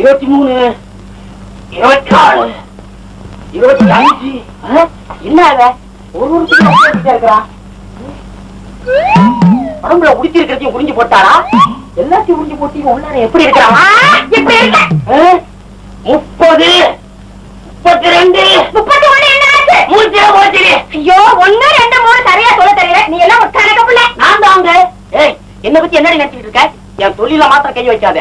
இருபத்தி மூணு இருபத்தி நாலு இருபத்தி அஞ்சு? என்ன ஒரு ஒருத்தர் இருக்கிறான் உடம்புல உடிச்சு இருக்கிறதையும் உறிஞ்சு போட்டாரா எல்லாத்தையும் உறிஞ்சு போட்டு இவன் உள்ளார எப்படி இருக்கிறான்? முப்பது முப்பத்தி ரெண்டு. முப்பத்தி ஒண்ணு என்ன ஐயோ ஒண்ணு ரெண்டு மூணு சரியா சொல்ல தெரியல. நீ எல்லாம் கணக்கு புள்ள. நான் தாங்க. ஏய் என்ன பத்தி என்னடி நினைச்சிட்டு இருக்க? என் தொழில மாத்திரம் கை வைக்காத.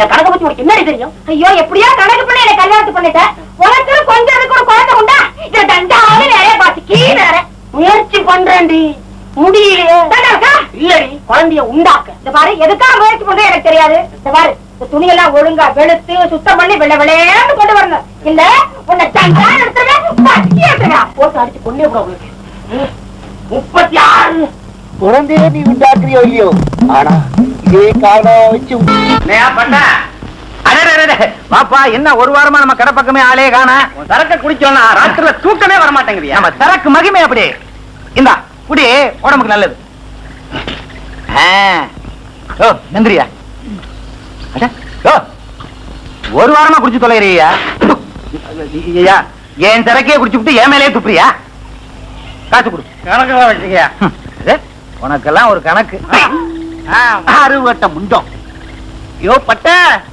என் கணக்க பத்தி உனக்கு என்ன தெரியும்? ஐயோ எப்படியா கணக்கு பண்ணி என்ன கல்யாணத்து பண்ணிட்டேன் உனக்கு கொஞ்சம் அதுக்கு ஒரு குழந்தை உண்டா? இது தண்டாவது நிறைய பாத்து கீழே முயற்சி பண்றேன்டி. முடியலையே. இல்லடி குழந்தைய உண்டாக்க. இந்த பாரு எதுக்காக முயற்சி பண்ற எனக்கு தெரியாது. இந்த பாரு இந்த துணியெல்லாம் ஒழுங்கா வெளுத்து சுத்தம் பண்ணி வெள்ள வெள்ளையான்னு கொண்டு வரணும். இல்ல உன்னை தண்டா எடுத்துருவேன் போட்டு அடிச்சு கொண்டே கூட உங்களுக்கு முப்பத்தி ஆறு. குழந்தைய நீ உண்டாக்குறியோ இல்லையோ? ஆனா பாப்பா என்ன ஒரு வாரமா நம்ம கடை பக்கமே ஆளே காண? சரக்க குடிச்சோம்னா ராத்திரில தூக்கமே வர மாட்டேங்குது நம்ம சரக்கு மகிமை அப்படி. இந்தா குடி உடம்புக்கு நல்லது. ஆ. ஓ நந்திரியா ஓ, ஒரு வாரமா குடிச்சு தொலைறியா என் சரக்கையே குடிச்சு விட்டு என் மேலேயே துப்புறியா? காசு கொடு. கணக்கெல்லாம் வச்சுக்கியா உனக்கெல்லாம் ஒரு கணக்கு. அறுவட்ட முண்டம். யோ பட்ட.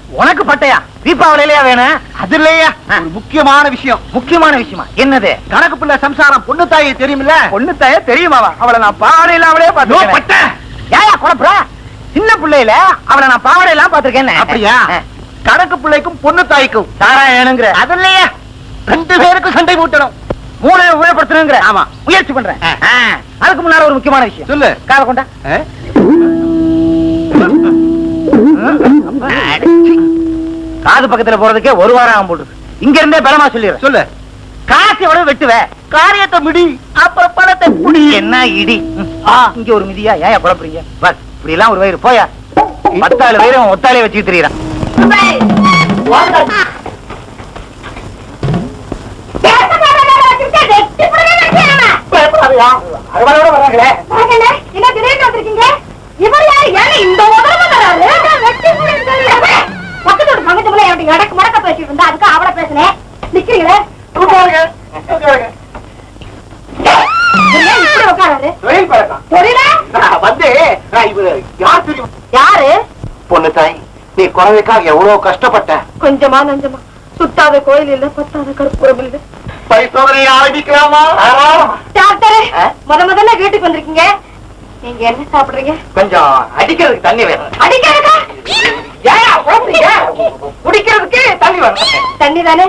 உனக்கு பட்டையா? தீபாவளியிலயா வேணும்? அது இல்லையா? ஒரு முக்கியமான விஷயம். முக்கியமான விஷயமா? என்னது? கணக்கு பிள்ளை சம்சாரம் பொண்ணு தாயை தெரியுமில்ல? பொண்ணு தாய தெரியுமாவா? அவளை நான் பாவடையில அவளே யோ, பாத்து பட்ட! ஏயா குழப்புற? சின்ன பிள்ளையில அவளை நான் பாவடையெல்லாம் பாத்திருக்கேன் அப்படியா? கணக்கு பிள்ளைக்கும் பொண்ணு தாய்க்கும். தாரா வேணுங்கிற. அது இல்லையா. ரெண்டு பேருக்கும் சண்டை மூட்டணும். மூளை உபயோகப்படுத்தணுங்கிற. ஆமா. முயற்சி பண்றேன். அதுக்கு முன்னால ஒரு முக்கியமான விஷயம். சொல்லு. கால கொண்டா. காது பக்கத்துல போறதுக்கே ஒரு வாரம் ஆகும் போட்டுருக்கு. இங்க இருந்தே பலமா சொல்லிடுறேன். சொல்லு. காசு எவ்வளவு வெட்டுவ? காரியத்தை மிடி அப்புறம் பணத்தை குடி என்ன இடி? இங்க ஒரு மிதியா? ஏன் குழப்புறீங்க? பஸ் இப்படி எல்லாம் ஒரு வயிறு. போயா. பத்தாள் வயிறு அவன் ஒத்தாலே வச்சுட்டு தெரியுறான் என்ன திடீர்னு வந்திருக்கீங்க? இவர் யாரு? ஏன் இந்த பக்கத்தோட பக்கத்து பிள்ளை எப்படி இடக்கு முடக்க பேசிட்டு இருந்தா அதுக்கு அவளை பேசுனேன் நிக்கிறீங்களே? நீ குழந்தைக்காக எவ்வளவு கஷ்டப்பட்ட? கொஞ்சமா நஞ்சமா. சுத்தாத கோயில் இல்ல பத்தாத கற்பூரம் இல்ல. பரிசோதனை ஆரம்பிக்கலாமா? டாக்டரே ஆ? முத முதல்ல வீட்டுக்கு வந்திருக்கீங்க. நீங்க என்ன சாப்பிடுறீங்க? கொஞ்சம் அடிக்கிறதுக்கு தண்ணி வேணும். அடிக்கிறதுக்கா? குடிக்கிறதுக்கு தண்ணி வேணும் தண்ணி தானே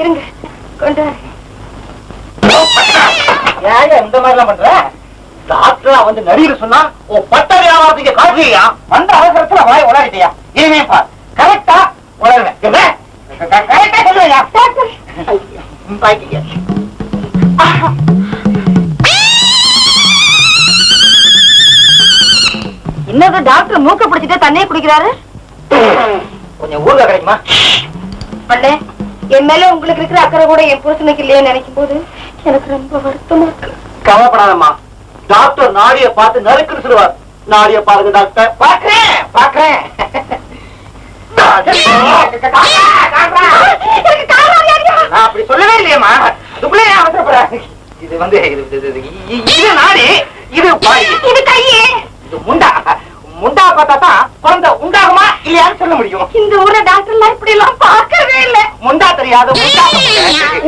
இருங்க கொண்டு. ஏன் இந்த மாதிரி எல்லாம் பண்ற? டாக்டரா வந்து நடிகர் சொன்னா உன் பட்ட வியாபாரத்துக்கு காசுயா வந்த அவசரத்துல வாய் உளறிட்டியா இனிமே பார். கரெக்டா உளருவேன் கரெக்டா சொல்லுவையா டாக்டர். என்னது டாக்டர் மூக்க பிடிச்சிட்டு தண்ணியை குடிக்கிறாரு? கொஞ்சம் ஊர்ல கிடைக்குமா? அண்ணே என் மேல உங்களுக்கு இருக்கிற அக்கறை கூட என் புருஷனுக்கு இல்லையே நினைக்கும் போது எனக்கு ரொம்ப வருத்தமா இருக்கு. கவலைப்படாதம்மா. டாக்டர் நாடிய பார்த்து நறுக்குன்னு சொல்லுவார். நாடிய பாருங்க டாக்டர். பாக்குறேன் பாக்குறேன் அப்படி சொல்லவே இல்லையம்மா. அதுக்குள்ளே ஏன் அவசரப்படுற இது வந்து இது நாடி இது இது கையே. இது முண்டா. முண்டா பார்த்தா தான் குழந்தை உண்டாகுமா இல்லையான்னு சொல்ல முடியும். இந்த ஊர்ல டாக்டர்லாம் இப்படி எல்லாம் பார்க்கவே இல்ல. முண்டா தெரியாத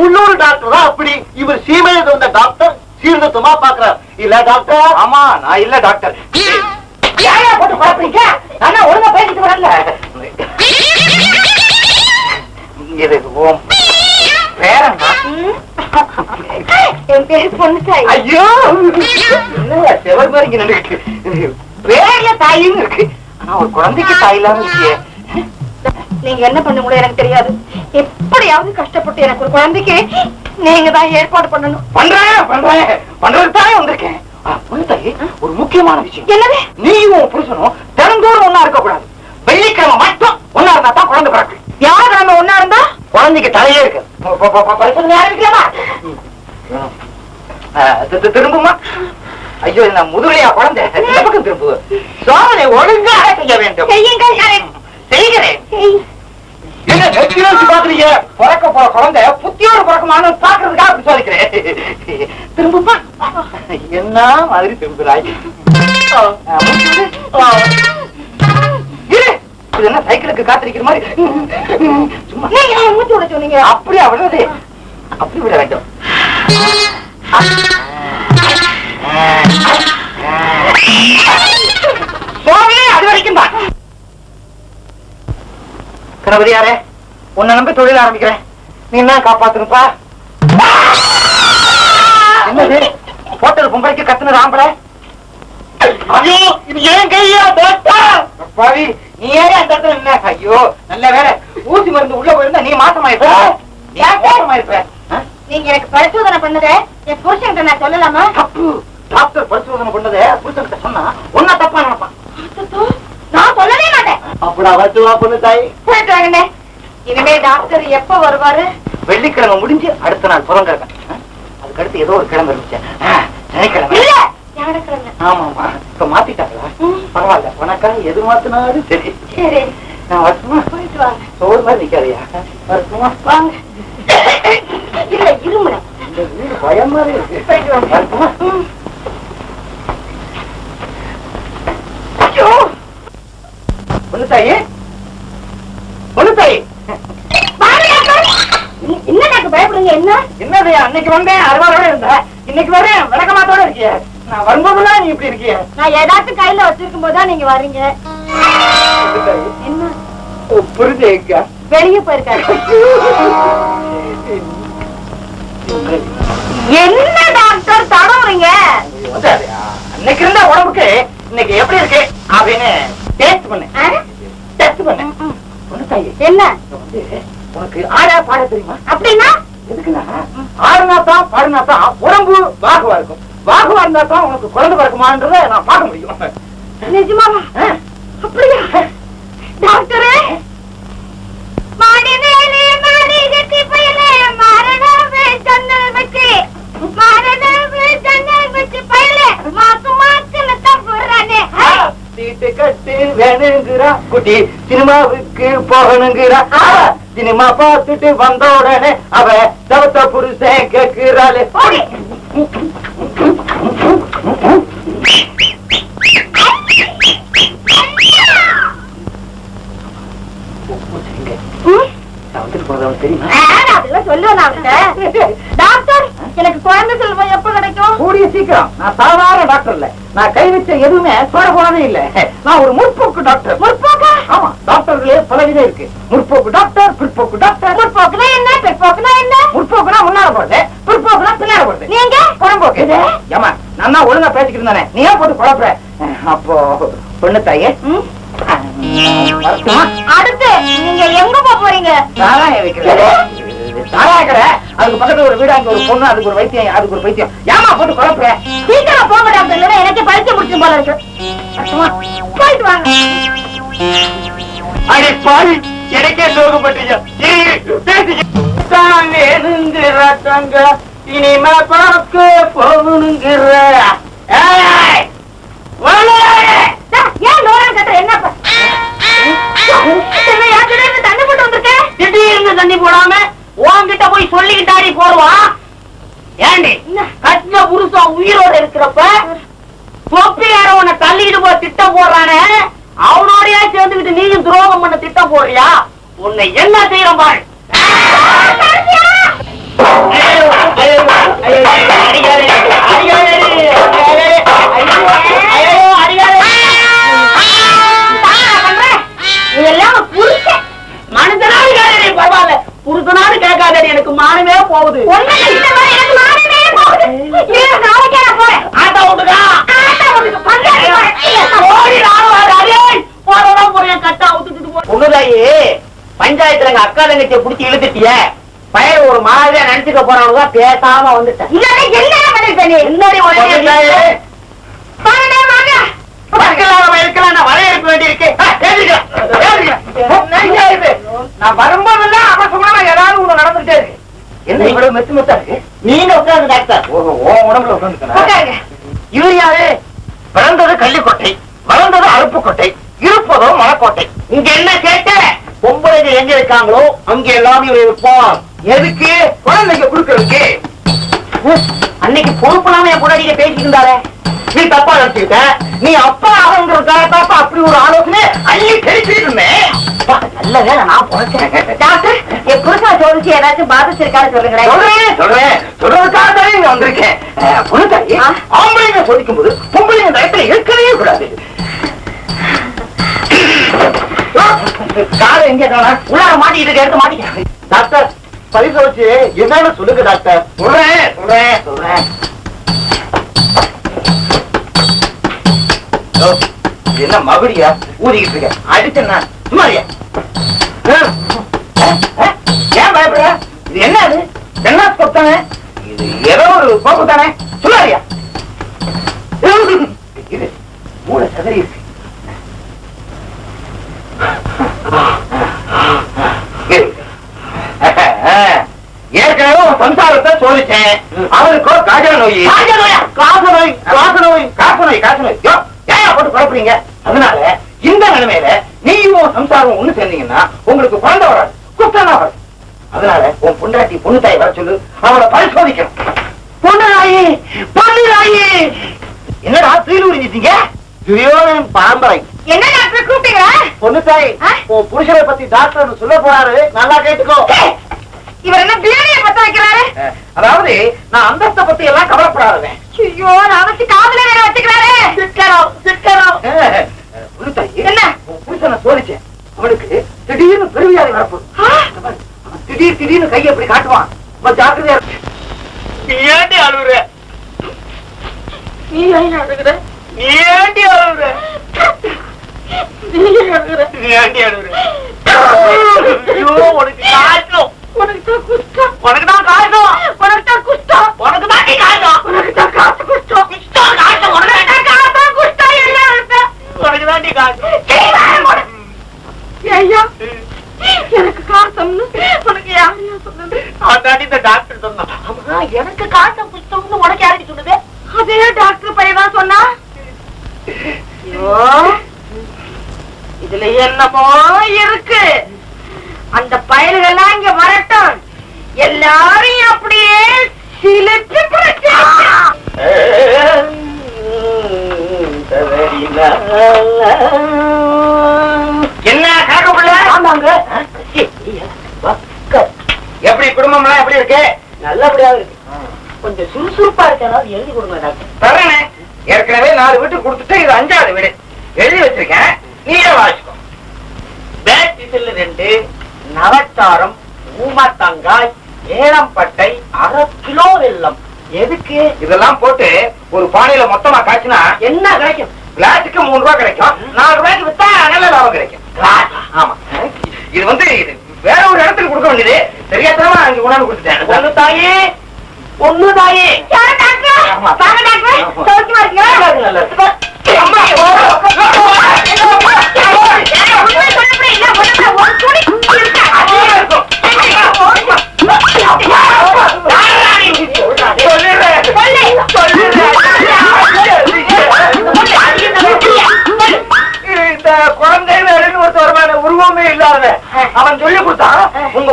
உள்ளூர் டாக்டர் தான் அப்படி. இவர் சீமையில் வந்த டாக்டர் சீர்திருத்தமா பாக்குறார் இல்ல டாக்டர் ஆமா நான் இல்ல டாக்டர் போட்டு குழப்பறீங்க? நான் ஒழுங்கா பேசிட்டு வரல இது ஓம் பேரண்ணா என் பேர் பொண்ணு தாய் ஐயோ செவர் மாதிரி இங்க நின்னுக்கிட்டு பேர்ல தாயின்னு இருக்கு. ஆனா ஒரு குழந்தைக்கு தாய் இல்லாம இருக்கியே. நீங்க என்ன பண்ணுங்களோ எனக்கு தெரியாது. எப்படியாவது கஷ்டப்பட்டு எனக்கு ஒரு குழந்தைக்கு நீங்க தான் ஏற்பாடு பண்ணணும். பண்றேன் பண்றேன். பண்றதுக்கு தானே வந்திருக்கேன். பொண்ணு ஒரு முக்கியமான விஷயம். என்னது? நீயும் உன் புருஷனும் தினந்தோறும் ஒன்னா இருக்க கூடாது வெள்ளிக்கிழமை மட்டும் ஒன்னா இருந்தா தான் குழந்தை பிறக்கு யார் நம்ம ஒன்னா இருந்தா? குழந்தைக்கு தலையே இருக்கு திரும்புமா ஐயோ என்ன முதுகலையா குழந்தை. திரும்பு சோதனை ஒழுங்காக செய்ய வேண்டும். செய்கிறேன். செய். என்ன நெத்தியில வச்சு பாக்குறீங்க பிறக்க போற குழந்தை புத்தியோட பிறக்கமானு பாக்குறதுக்காக அப்படி என்ன மாதிரி திரும்புறாய். இது என்ன சைக்கிளுக்கு காத்திருக்கிற மாதிரி? சும்மா. மூச்சு விட சொன்னீங்க. அப்படியே விடுறது. அப்படி விட வேண்டும். கணபதியாரே உன்னை நம்பி தொழில் ஆரம்பிக்கிறேன். நீ என்ன காப்பாத்துருப்பா என்னது? ஹோட்டல் பொம்பளைக்கு கத்துன ஆம்பளை? ஐயோ இது ஏன் கையா டாக்டர் பாவி நீ ஏன் அந்த இடத்துல நின்ன? ஐயோ நல்ல வேலை ஊசி மருந்து உள்ள போயிருந்தா நீ மாசமாயிருப்ப? நீ மாசமாயிருப்ப ஆ? நீங்க எனக்கு பரிசோதனை பண்ணதை என் புருஷன்கிட்ட நான் சொல்லலாமா? தப்பு. டாக்டர் பரிசோதனை பண்ணதை புருஷன்கிட்ட சொன்னா ஒன்ன தப்பா நினைப்பான். அப்படியா வச்சுவா பொண்ணு தாய். போயிட்டு இனிமே டாக்டர் எப்ப வருவாரு? வெள்ளிக்கிழமை முடிஞ்சு அடுத்த நாள் புதன்கிழமை. ஆ? அதுக்கடுத்து ஏதோ ஒரு கிழமை இருந்துச்சு. ஆ, சனிக்கிழமை. ஆமாமா இப்ப மாத்திட்டாங்களா. பரவாயில்ல. உனக்காக எது மாத்தினாலும் சரி. சரி. நான் வரட்டுமா? போயிட்டு வாங்க. சோறு மாதிரி நிக்காதையா? வரட்டுமா? வாங்க. இல்ல இருமுனை இந்த வீடு பயமாவே இருக்கு. போயிட்டு வாங்க. வரட்டுமா ம். ஐயோ என்ன எனக்கு பயப்படுங்க என்ன? என்னது அன்னைக்கு வந்தேன் அறுவாரோட இருந்த. இன்னைக்கு வரேன் விளக்கமாத்தோட இருக்கிய. நான் வரும்போதெல்லாம் நீ இப்படி இருக்கிய. நான் ஏதாச்சும் கையில வச்சிருக்கும் போதுதான் நீங்க தாயி, என்ன உன் புரிஞ்சு எங்க வெளிய போயிருக்காரு. என்ன டாக்டர் தடவுறீங்க? வந்தாரு. அன்னைக்கு இருந்த உடம்புக்கு இன்னைக்கு எப்படி இருக்கு? அப்படின்னு டேஸ்ட் பண்ணு. என்ன? உனக்கு ஆடா பாட தெரியுமா? அப்படின்னா? எதுக்குன்னா ஆடுனா தான் பாடுனா தான் உடம்பு வாகுவா இருக்கும். வாகுவா இருந்தா தான் உனக்கு குழந்தை பிறக்குமான்றத நான் பார்க்க முடியும். நிஜமாவா? குட்டி சினிமாவுக்கு போகணுங்கிறா சினிமா பார்த்துட்டு வந்த உடனே அவ தவத்த புருஷன் கேக்குறாளே எனக்கு குழந்தை செல்வம் எப்ப கிடைக்கும்? கூடிய சீக்கிரம். நான் சாதாரண டாக்டர் இல்ல. நான் கை வச்ச எதுவுமே சோட போனதே இல்ல. நான் ஒரு முற்போக்கு டாக்டர். விதம் இருக்கு. முற்போக்கு டாக்டர் பிற்போக்கு டாக்டர் முற்போக்குனா என்ன? பிற்போக்குனா என்ன? முற்போக்குனா முன்னால போறது பிற்போக்குனா பின்னால போறது. நீங்க? புறம்போக்கு ஏமா நான் தான் ஒழுங்கா பேசிக்கிட்டு இருந்தானே. நீ ஏன் போட்டு குழப்புற? அப்போ பொண்ணு தாயே? அடுத்து நீங்க எங்க போக போறீங்க? சாராயம் வைக்கிறேன். கடை அதுக்கு பக்கத்துல ஒரு வீடு அங்க ஒரு பொண்ணு அதுக்கு ஒரு வைத்தியம் அதுக்கு ஒரு வைத்தியம் ஏமா போட்டு குழப்புற? சீக்கிரம் போங்க டாக்டர். இல்லைன்னா எனக்கு பரிச்சை முடிச்சு போல இருக்கு? போயிட்டு வாங்க. அடே பாவி எனக்கே வேணுங்கிற தங்க இனிமே பார்க்க போகணுங்கிற தண்ணி போட்டு வந்திருக்கேன் திடீர்னு தண்ணி போடாம உன்கிட்ட போய் சொல்லிக்கிட்டாடி போடுவான் ஏண்டி? கட்டின புருஷன் உயிரோட இருக்கிறப்ப தொப்பியார உன்னை தள்ளிக்கிட்டு போய் திட்டம் போடுறானே. அவனோடையா சேர்ந்துகிட்டு நீயும் துரோகம் பண்ண திட்டம் போறியா உன்னை என்ன செய்யற பாள் ஐயோ, ஐயோ, எனக்கு மானமே போகுது நாளைக்கே போறேன் விட்டுக்கா ஆட்டா ஓடி நானும் போறவன் போறேன், கட்டா அவுத்துட்டு போ. பொண்ணுதாயி, பஞ்சாயத்துல எங்க அக்கா தங்கச்சியை புடிச்சு இழுத்துட்டிய? பையன் ஒரு மாதிரியா நினைச்சுக்க போறவங்க பேசாம வந்துட்டேன் என்ன பண்ணிருக்க நீ? என்னடி இருக்கலாம் நான் வரைய இருக்க வேண்டியிருக்கு. நான் வரும்போதெல்லாம் அவசரமா ஏதாவது ஒண்ணு நடந்துட்டே இருக்கு. என்ன இவ்வளவு மெத்து மெத்தா இருக்கு? நீங்க உட்கார்ந்து டாக்டர். உடம்புல உட்காந்துக்கிறேன் உட்காருங்க. இவர் யாரு? பிறந்தது கள்ளிக்கோட்டை வளர்ந்தது அருப்புக்கோட்டை. இருப்பதோ மலைக்கோட்டை. இங்க என்ன கேட்ட? பொம்பளைங்க எங்க இருக்காங்களோ அங்க எல்லாம் இவர் இருப்பான் எதுக்கு? குழந்தைங்க கொடுக்கறதுக்கு. அன்னைக்கு பொறுப்பெல்லாம் என் பொண்டாட்டிய பேசிட்டு இருந்தாரே நீ தப்பா நினைச்சுக்கிட்ட? நீ அப்பா ஆகுங்கிறதுக்காக தாப்பா அப்படி ஒரு ஆலோசனை அள்ளி தெளிச்சிட்டு இருந்தேன் நல்ல வேலை நான் பொழைச்சேன். டாக்டர் என் புருஷா சோதிச்சு ஏதாச்சும் பாதிச்சிருக்கான்னு சொல்லுங்களேன். சொல்றேன் சொல்றேன். சொல்றதுக்காக தானே இங்க வந்திருக்கேன். பொண்ணுத்தாயி? ஆம்பளைங்க சோதிக்கும் போது பொம்பளைங்க தயத்துல இருக்கவே கூடாது. காலை எங்க உள்ளார மாட்டிக்கிட்டு இருக்க, எடுத்து மாட்டிக்க. டாக்டர் பரிசோதிச்சு என்னன்னு சொல்லுங்க டாக்டர்? சொல்றேன் சொல்றேன் சொல்றேன். என்ன மகுடியா? ஊதிக்கிட்டு இருக்க. அடிச்சேன்னா சும்மாரியா ஏன் பயப்படுற? இது என்ன அது? என்ன கொத்தானே இது ஏதோ ஒரு கோப்பு தானே? சொல்லாரியா இது மூளை சதறி இருக்கு. சம்சாரத்தை சோதிச்சேன் அவருக்கோ காஜல நோய். காச நோய்? காச நோய் காச நோய் காசு நோய் காசு நோய். ஏன் போட்டு குழப்பறீங்க? அதனால இந்த நிலைமையில நீயும் சம்சாரம் ஒண்ணு சேர்ந்தீங்கன்னா உங்களுக்கு குழந்தை வராது குத்தம் தான் வராது. அதனால உன் பொண்டாட்டி பொண்ணு தாய் வர சொல்லு. அவளை பரிசோதிக்கணும். பொண்ணு நாயி பொண்ணு நாயி என்னடா தீல் உறிஞ்சிட்டீங்க? துரியோதனின் பரம்பரை. என்ன டாக்டர் கூப்பிட்டீங்களா பொண்ணு தாய்? உன் புருஷனை பத்தி டாக்டர் சொல்ல போறாரு. நல்லா கேட்டுக்கோ. இவர் என்ன பிரியாணியை பத்த வைக்கிறாரு? அதாவது நான் அந்தஸ்தை பத்தி எல்லாம் கவலைப்படாதவன். ஐயோ நான் வச்சு காதுல வேற வச்சுக்கிறாரு. சிக்கரம் சிக்கரம் என்ன? புருஷனை சோதிச்சேன். அவனுக்கு திடீர்னு பெருவியாதி வரப்போகுது. திடீர் திடீர்னு கையை அப்படி காட்டுவான். ரொம்ப ஜாக்கிரதையா இருக்கு நீ ஏண்டி அழுகுற நீ ஏன் அழுகுற நீ ஏண்டி அழுகுற நீ ஏன் அழுகுற நீ ஏண்டி அழுகுற ஐயோ உனக்கு காய்ச்சலும். உனக்கு தான் குஷ்டம். உனக்கு தான் காய்ச்சலும் உனக்கு தான் குஷ்டம். உனக்கு தான் நீ காய்ச்சலும் உனக்கு தான் காசு குஷ்டம். குஷ்டம் காய்ச்சல் உனக்கு தான் காசு குஷ்டம். உனக்கு நீ. ஐயா எனக்கு காசம்னு உனக்கு யாரையா சொன்னது? அதாண்டி இந்த டாக்டர் சொன்னான் ஆமா எனக்கு காய்ச்சல் குஷ்டம்னு உனக்கு யாருக்கு சொன்னது? அதே டாக்டர் பையன் தான் சொன்னா இதுல என்னமோ இருக்கு. அந்த பயல்கள்லாம் இங்க வரட்டும். எல்லாரையும் அப்படியே சிலிச்சு என்ன கணக்கு பிள்ளை ஆமாங்க. எப்படி குடும்பம்லாம் எப்படி இருக்கு? நல்லபடியா இருக்கு. கொஞ்சம் சுறுசுறுப்பா இருக்கனால எழுதி கொடுங்க டாக்டர். தரேனே. ஏற்கனவே நாலு வீட்டுக்கு கொடுத்துட்டு இது அஞ்சாவது வீடு. எழுதி வச்சிருக்கேன். நீயே வாசிக்கோ. பேட் விசில் ரெண்டு. நவச்சாரம் ஊமத்தங்காய் ஏலம்பட்டை அரை கிலோ வெல்லம். எதுக்கு? இதெல்லாம் போட்டு ஒரு பானையில மொத்தமா காய்ச்சினா என்ன கிடைக்கும்? கிளாஸுக்கு மூணு ரூபாய் கிடைக்கும். நாலு ரூபாய்க்கு வித்தா நல்ல லாபம் கிடைக்கும்? ஆமா. இது வந்து இது வேற ஒரு இடத்துக்கு கொடுக்க வேண்டியது. தெரியாதனமா அங்க கொண்டாந்து கொடுத்துட்டேன். பொண்ணு தாயே. பொண்ணு தாயே. துணி இருக்கா? இந்த உருவமே இல்லாத அவன் சொல்லி கொடுத்தான் உங்க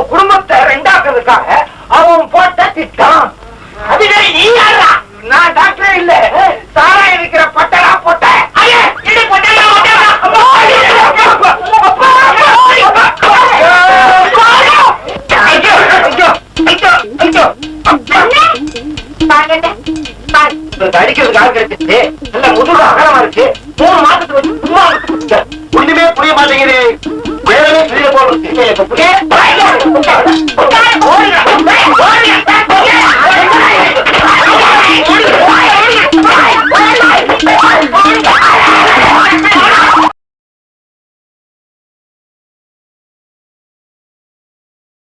அடிக்கிறதுக்கு ஆள் கிடைச்சிச்சு நல்ல முதுகு அகலமா இருக்கு மூணு மாசத்துக்கு வச்சு சும்மா ஒண்ணுமே புரிய மாட்டேங்குது வேலையே புரிய போறது